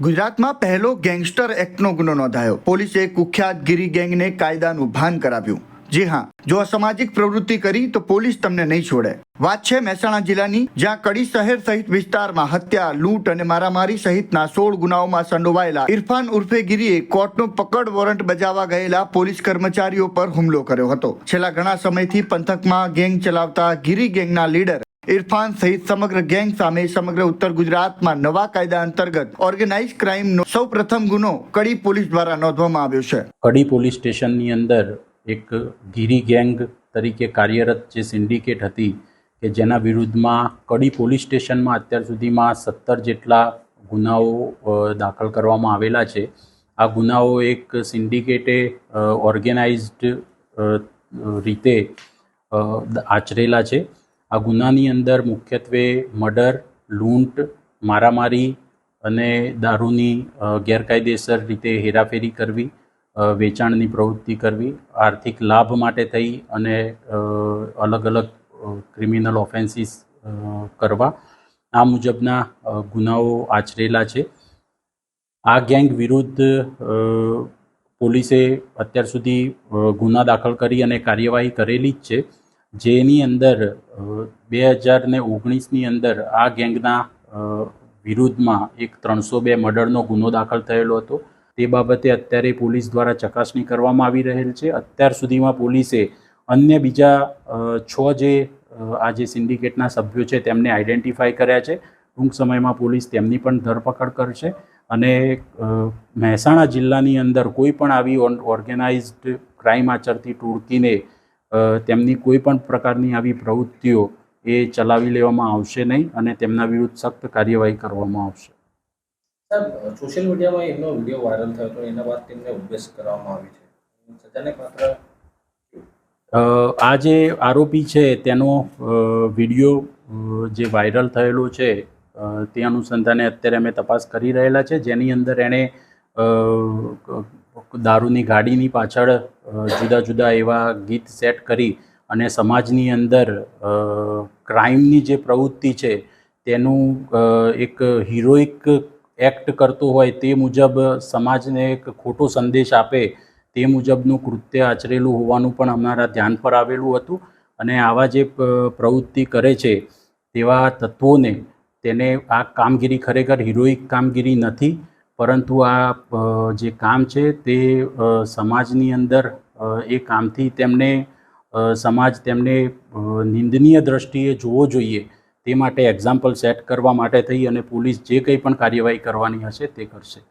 ગુજરાતમાં પહેલો ગેંગસ્ટર એક્ટનો ગુનો નોંધાયો. પોલીસે કુખ્યાત ગીરી ગેંગને કાયદાનું ભાન કરાવ્યું. જી હા, જો અસામાજિક પ્રવૃત્તિ કરી તો પોલીસ તમને નહીં છોડે. વાત છે મહેસાણા જિલ્લાની, જ્યાં કડી શહેર સહિત વિસ્તારમાં હત્યા, લૂંટ અને મારામારી સહિતના સોળ ગુનાઓમાં સંડોવાયેલા ઇરફાન ઉર્ફે ગીરીએ કોર્ટનું પકડ વોરંટ બજાવવા ગયેલા પોલીસ કર્મચારીઓ પર હુમલો કર્યો હતો. છેલ્લા ઘણા સમયથી પંથકમાં ગેંગ ચલાવતા ગીરી ગેંગના લીડર ઇરફાન સહિત સમગ્ર ગેંગ સામે સમગ્ર ઉત્તર ગુજરાતમાં નવા કાયદા અંતર્ગત ઓર્ગેનાઇઝ ક્રાઇમનો સૌ પ્રથમ ગુનો કડી પોલીસ દ્વારા નોંધવામાં આવ્યો છે. કડી પોલીસ સ્ટેશનની અંદર એક ગીરી ગેંગ તરીકે કાર્યરત જે સિન્ડિકેટ હતી કે જેના વિરુદ્ધમાં કડી પોલીસ સ્ટેશનમાં અત્યાર સુધીમાં સત્તર જેટલા ગુનાઓ દાખલ કરવામાં આવેલા છે. આ ગુનાઓ એક સિન્ડિકેટે ઓર્ગેનાઇઝડ રીતે આચરેલા છે. આ ગુનાની અંદર મુખ્યત્વે મર્ડર, લૂંટ, મારામારી અને દારૂની ગેરકાયદેસર રીતે હેરાફેરી કરવી વેચાણની પ્રવૃત્તિ કરવી, આર્થિક લાભ માટે થઈ અને અલગ અલગ ક્રિમિનલ ઓફેન્સીસ કરવા. આ મુજબના ગુનાઓ આચરેલા છે. આ ગેંગ વિરુદ્ધ પોલીસે અત્યાર સુધી ગુના દાખલ કરી અને કાર્યવાહી કરેલી જ છે. જેની અંદર બે હજાર ને ઓગણીસની અંદર આ ગેંગના વિરુદ્ધમાં એક ત્રણસો બે મર્ડરનો ગુનો દાખલ થયેલો હતો. તે બાબતે અત્યારે પોલીસ દ્વારા ચકાસણી કરવામાં આવી રહેલ છે. અત્યાર સુધીમાં પોલીસે અન્ય બીજા છ જે આ જે સિન્ડિકેટના સભ્યો છે તેમને આઈડેન્ટિફાઈ કર્યા છે. ટૂંક સમયમાં પોલીસ તેમની પણ ધરપકડ કરશે અને મહેસાણા જિલ્લાની અંદર કોઈ પણ આવી ઓર્ગેનાઇઝડ ક્રાઇમ આચરતી ટોળકીને તેમની કોઈ પણ પ્રકારની આવી પ્રવૃત્તિઓ એ ચલાવી લેવામાં આવશે નહીં અને તેમના વિરુદ્ધ સખ્ત કાર્યવાહી કરવામાં આવશે. સોશિયલ મીડિયામાં એમનો વીડિયો વાયરલ થયો હતો એના બાદ તેમને ઉપદેશ કરવામાં આવી છે. સજાને માત્ર. આ જે આરોપી છે તેનો વીડિયો જે વાયરલ થયેલો છે તે અનુસંધાને અત્યારે અમે તપાસ કરી રહેલા છે. જેની અંદર એણે દારૂની ગાડીની પાછળ જુદા જુદા એવા ગીત સેટ કરી અને સમાજની અંદર ક્રાઇમની જે પ્રવૃત્તિ છે, તેનું એક હિરોઇક એક્ટ કરતો હોય તે મુજબ સમાજને એક ખોટો સંદેશ આપે તે મુજબનું કૃત્ય આચરેલું હોવાનું પણ અમારા ધ્યાન પર આવેલું હતું અને આવા જે પ્રવૃત્તિ કરે છે, તેવા તત્વોને તેને આ કામગીરી ખરેખર હિરોઇક કામગીરી નથી. પરંતુ આ જે કામ છે તે સમાજની અંદર એ કામથી તેમને સમાજ તેમને નિંદનીય દ્રષ્ટિએ જોવો જોઈએ તે માટે એક્ઝામ્પલ સેટ કરવા માટે થઈ અને પોલીસ જે કંઈ પણ કાર્યવાહી કરવાની હશે તે કરશે.